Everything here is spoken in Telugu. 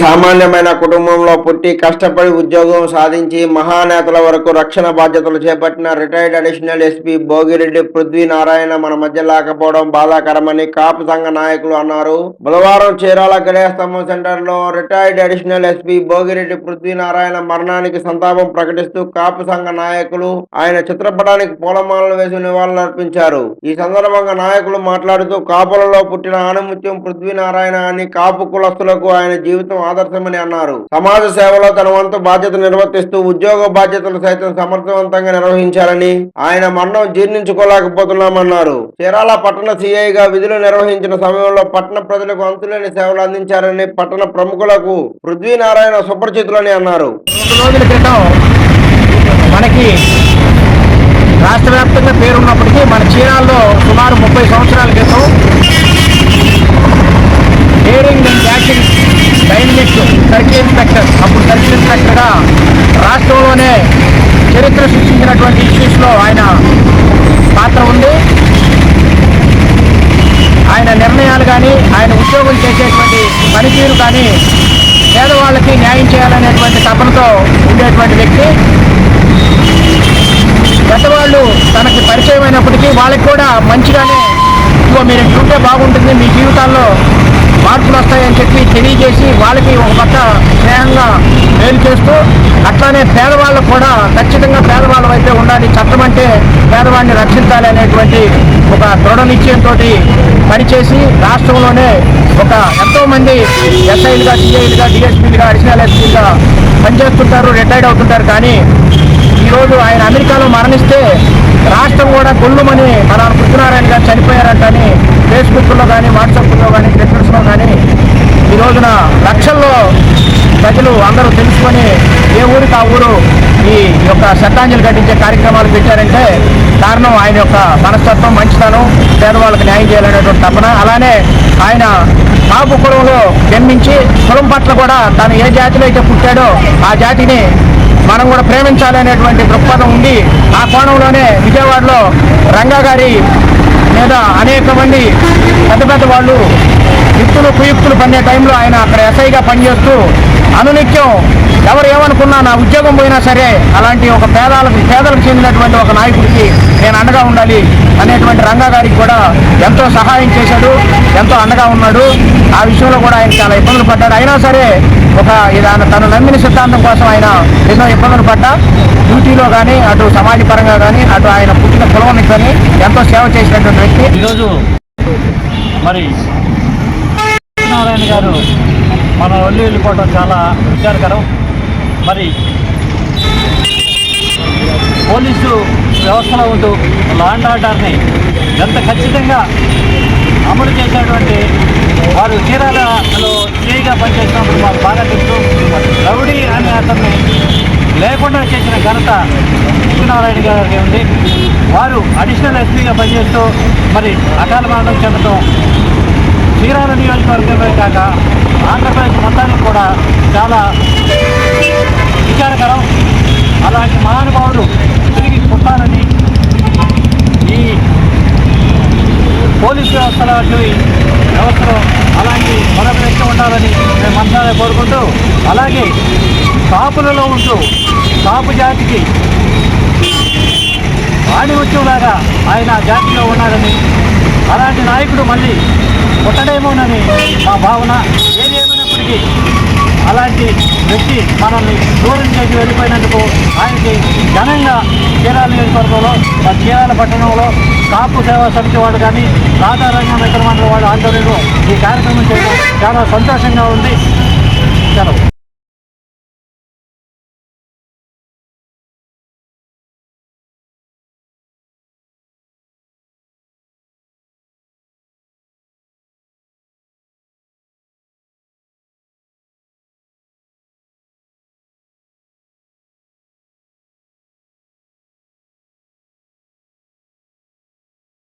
సామాన్యమైన కుటుంబంలో పుట్టి కష్టపడి ఉద్యోగం సాధించి మహానేతల వరకు రక్షణ బాధ్యతలు చేపట్టిన retired additional SP Bhogireddy Prithvi Narayana మన మధ్య లేకపోవడం బాధాకరమని కాపు సంఘ నాయకులు అన్నారు. బుధవారం చీరాల గడియాస్తంభం సెంటర్లో retired additional SP Bhogireddy Prithvi Narayana మరణానికి సంతాపం ప్రకటిస్తూ కాపు సంఘ నాయకులు ఆయన చిత్రపటానికి పూలమాలలు వేసి నివాళులర్పించారు ఈ సందర్భంగా నాయకులు మాట్లాడుతూ కాపులలో పుట్టిన ఆణిముత్యం పృథ్వీ నారాయణ అని కాపు కులస్తులకు ఆయన జీవితం ఆదర్శమని అన్నారు. సమాజ సేవలో తన వంతు బాధ్యత నిర్వర్తిస్తూ ఉద్యోగ బాధ్యతలు సైతం సమర్థవంతంగా నిర్వహించాలని ఆయన మరణం జీర్ణించుకోలేకపోతున్నామన్నారు. చీరాల పట్టణ సిఐగా విధులు నిర్వహించిన సమయంలో పట్టణ ప్రజలకు అంతులేని సేవలు అందించారని పట్టణ ప్రముఖులకు పృథ్వీ నారాయణ సుపరిచితులని అన్నారు. రెండు రోజుల క్రితం మనకి రాష్ట్ర వ్యాప్తంగా పేరున్నప్పటికీ మన చీరాల్లో సుమారు ముప్పై సంవత్సరాల డైనమిక్ సర్కిల్ ఇన్స్పెక్టర్ అప్పుడు సర్కిల్ ఇన్స్పెక్టర్గా రాష్ట్రంలోనే చరిత్ర సృష్టించినటువంటి ఇష్యూస్లో ఆయన పాత్ర ఉంది. ఆయన నిర్ణయాలు కానీ ఆయన ఉద్యోగం చేసేటువంటి పనితీరు కానీ పేదవాళ్ళకి న్యాయం చేయాలనేటువంటి తపనతో ఉండేటువంటి వ్యక్తి. పెద్దవాళ్ళు తనకి పరిచయం అయినప్పటికీ వాళ్ళకి కూడా మంచిగానే ఇదిగో మీరు ఇట్లుంటే బాగుంటుంది మీ జీవితాల్లో మార్పులు వస్తాయని చెప్పి తెలియజేసి వాళ్ళకి ఒక పక్క స్నేహంగా మేలు చేస్తూ అట్లానే పేదవాళ్ళు కూడా ఖచ్చితంగా పేదవాళ్ళ వైపే ఉండాలి. చట్టం అంటే పేదవాడిని రక్షించాలి అనేటువంటి ఒక దృఢ నిశ్చయంతో పనిచేసి రాష్ట్రంలోనే ఒక ఎంతోమంది ఎస్ఐలుగా సిఐలుగా డిఎస్పీలుగా అడిషనల్ ఎస్పీలుగా పనిచేస్తుంటారు రిటైర్డ్ అవుతుంటారు. కానీ ఈరోజు ఆయన అమెరికాలో మరణిస్తే రాష్ట్రం కూడా గొల్లుమని మన పృథ్వనారాయణ గారు చనిపోయారంటని ఫేస్బుక్లో కానీ వాట్సాప్లో కానీ ట్విట్టర్స్లో కానీ ఈ రోజున లక్షల్లో ప్రజలు అందరూ తెలుసుకొని ఏ ఊరికి ఆ ఊరు ఈ యొక్క శ్రద్ధాంజలి ఘటించే కార్యక్రమాలు పెట్టారంటే కారణం ఆయన యొక్క మనస్తత్వం మంచితనం పేదవాళ్ళకి న్యాయం చేయాలనేటువంటి తపన. అలానే ఆయన కాపు కులంలో జన్మించి కులం పట్ల కూడా తను ఏ జాతిలో అయితే పుట్టాడో ఆ జాతిని మనం కూడా ప్రేమించాలి అనేటువంటి దృక్పథం ఉంది. ఆ కోణంలోనే విజయవాడలో రంగా గారి మీద అనేక మంది పెద్ద పెద్ద వాళ్ళు యుక్తులు కుయుక్తులు పన్నే టైంలో ఆయన అక్కడ ఎస్ఐగా పనిచేస్తూ అనునిత్యం ఎవరు అనుకున్నా నా ఉద్యోగం పోయినా సరే అలాంటి ఒక పేదాలకు పేదలకు చెందినటువంటి ఒక నాయకుడికి నేను అండగా ఉండాలి అనేటువంటి రంగా గారికి కూడా ఎంతో సహాయం చేశాడు ఎంతో అండగా ఉన్నాడు. ఆ విషయంలో కూడా ఆయన చాలా ఇబ్బందులు పడ్డాడు. అయినా సరే ఒక ఇది ఆయన తను నమ్మిన సిద్ధాంతం కోసం ఆయన ఎన్నో ఇబ్బందులు పడ్డా. డ్యూటీలో కానీ అటు సమాజ పరంగా కానీ అటు ఆయన పుట్టిన కులానికి కానీ ఎంతో సేవ చేసినటువంటి వ్యక్తి. ఈరోజు మరి సత్యనారాయణ గారు మన ఒళ్ళు వెళ్ళిపోవడం చాలా విచారకరం. మరి పోలీసు వ్యవస్థలో ఉంటూ లాండ్ ఆర్డర్ని ఎంత ఖచ్చితంగా అమలు చేసేటువంటి వారు చీరాలలో ఫ్రీగా పనిచేసినప్పుడు మాకు బాగా తెలుసు. రౌడీ అనే అతన్ని లేకుండా చేసిన ఘనత సత్యనారాయణ గారికి ఉంది. వారు అడిషనల్ ఎస్పీగా పనిచేస్తూ మరి అకాల మరణం చెందడం చీరాల నియోజకవర్గమే కాక ఆంధ్రప్రదేశ్ మొత్తానికి కూడా చాలా విచారకరం. అలాంటి మహానుభావులు తిరిగి పుట్టాలని ఈ పోలీస్ వ్యవస్థలో వ్యవస్థలో అలాంటి మరొక వ్యక్తి ఉండాలని మేము మనసారా కోరుకుంటూ అలాగే కాపులలో ఉంటూ కాపు జాతికి ఆణిముత్యంలాగా ఆయన జాతిలో ఉన్నాడని అలాంటి నాయకుడు మళ్ళీ పుట్టడేమోనని మా భావన. ఏది అలాంటి వ్యక్తి మనల్ని దూరం చేసి వెళ్ళిపోయినందుకు ఆయనకి ఘనంగా చీరాల నియోజకవర్గంలో చీరాల పట్టణంలో కాపు సేవా సమితి వాడు కానీ రాధారంగం ఇతర వాడు ఆధ్వర్యంలో ఈ కార్యక్రమం చేయడం చాలా సంతోషంగా ఉంది. సెలవు.